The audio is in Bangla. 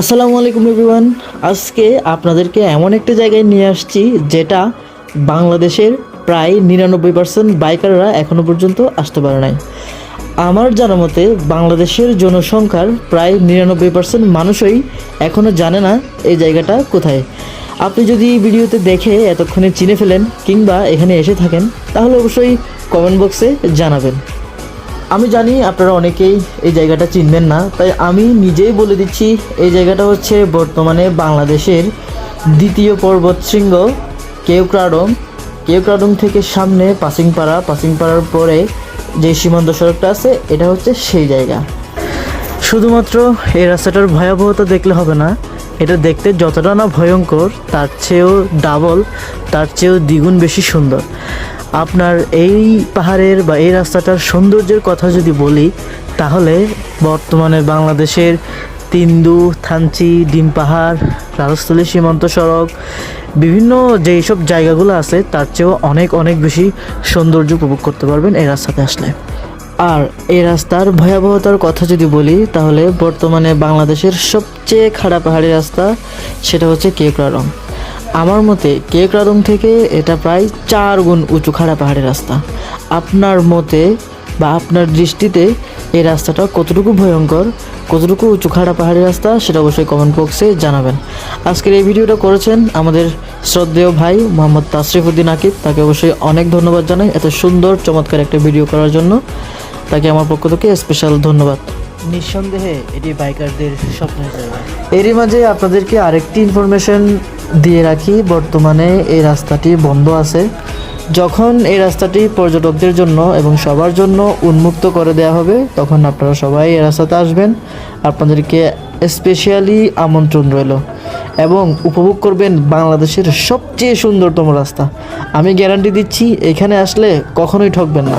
আসসালামু আলাইকুম এভরিওয়ান। আজকে আপনাদেরকে এমন একটা জায়গায় নিয়ে আসছি যেটা বাংলাদেশের প্রায় নিরানব্বই পার্সেন্ট বাইকাররা এখনও পর্যন্ত আসতে পারে নাই। আমার জানা মতে বাংলাদেশের জনসংখ্যার প্রায় নিরানব্বই পার্সেন্ট মানুষই এখনও জানে না এই জায়গাটা কোথায়। আপনি যদি ভিডিওতে দেখে এতক্ষণে চিনে ফেলেন কিংবা এখানে এসে থাকেন, তাহলে অবশ্যই কমেন্ট বক্সে জানাবেন। আমি জানি আপনারা অনেকেই এই জায়গাটা চিনবেন না, তাই আমি নিজেই বলে দিচ্ছি, এই জায়গাটা হচ্ছে বর্তমানে বাংলাদেশের দ্বিতীয় পর্বত শৃঙ্গ কেওক্রাডং কেওক্রাডং থেকে সামনে পাসিংপাড়া, পাসিংপাড়ার পরে যে সীমান্ত সড়কটা আছে, এটা হচ্ছে সেই জায়গা। শুধুমাত্র এই রাস্তাটার ভয়াবহতা দেখলে হবে না, এটা দেখতে যতটা না ভয়ঙ্কর, তার চেয়েও ডাবল, তার চেয়েও দ্বিগুণ বেশি সুন্দর। আপনার এই পাহাড়ের বা এই রাস্তাটার সৌন্দর্যের কথা যদি বলি, তাহলে বর্তমানে বাংলাদেশের তিন্দু, থানচি, ডিম পাহাড়, রাজস্থলী সীমান্ত সড়ক, বিভিন্ন যেই সব জায়গাগুলো আছে, তার চেয়েও অনেক অনেক বেশি সৌন্দর্য উপভোগ করতে পারবেন এই রাস্তাতে আসলে। আর এই রাস্তার ভয়াবহতার কথা যদি বলি, তাহলে বর্তমানে বাংলাদেশের সবচেয়ে খারাপ পাহাড়ি রাস্তা সেটা হচ্ছে কেকরারং আমার মতে কেক কেকরারং থেকে এটা প্রায় চার গুণ উঁচু খাড়া পাহাড়ের রাস্তা। আপনার মতে বা আপনার দৃষ্টিতে এই রাস্তাটা কতটুকু ভয়ঙ্কর কতটুকু উঁচু খাড়া পাহাড়ি রাস্তা সেটা অবশ্যই কমেন্ট বক্সে জানাবেন। আজকের এই ভিডিওটা করেছেন আমাদের শ্রদ্ধেয় ভাই মোহাম্মদ তাসরিফুদ্দিন আকিব। তাকে অবশ্যই অনেক ধন্যবাদ জানাই এত সুন্দর চমৎকার একটা ভিডিও করার জন্য। তাকে আমার পক্ষ থেকে স্পেশাল ধন্যবাদ। নিঃসন্দেহে এটি বাইকারদের স্বপ্নের জায়গা। এরই মাঝে আপনাদেরকে আরেকটি ইনফরমেশন দিয়ে রাখি, বর্তমানে এই রাস্তাটি বন্ধ আছে। যখন এই রাস্তাটি পর্যটকদের জন্য এবং সবার জন্য উন্মুক্ত করে দেওয়া হবে, তখন আপনারা সবাই এই রাস্তাতে আসবেন। আপনাদেরকে স্পেশালি আমন্ত্রণ রইল। এবং উপভোগ করবেন বাংলাদেশের সবচেয়ে সুন্দরতম রাস্তা। আমি গ্যারান্টি দিচ্ছি, এখানে আসলে কখনোই ঠকবেন না।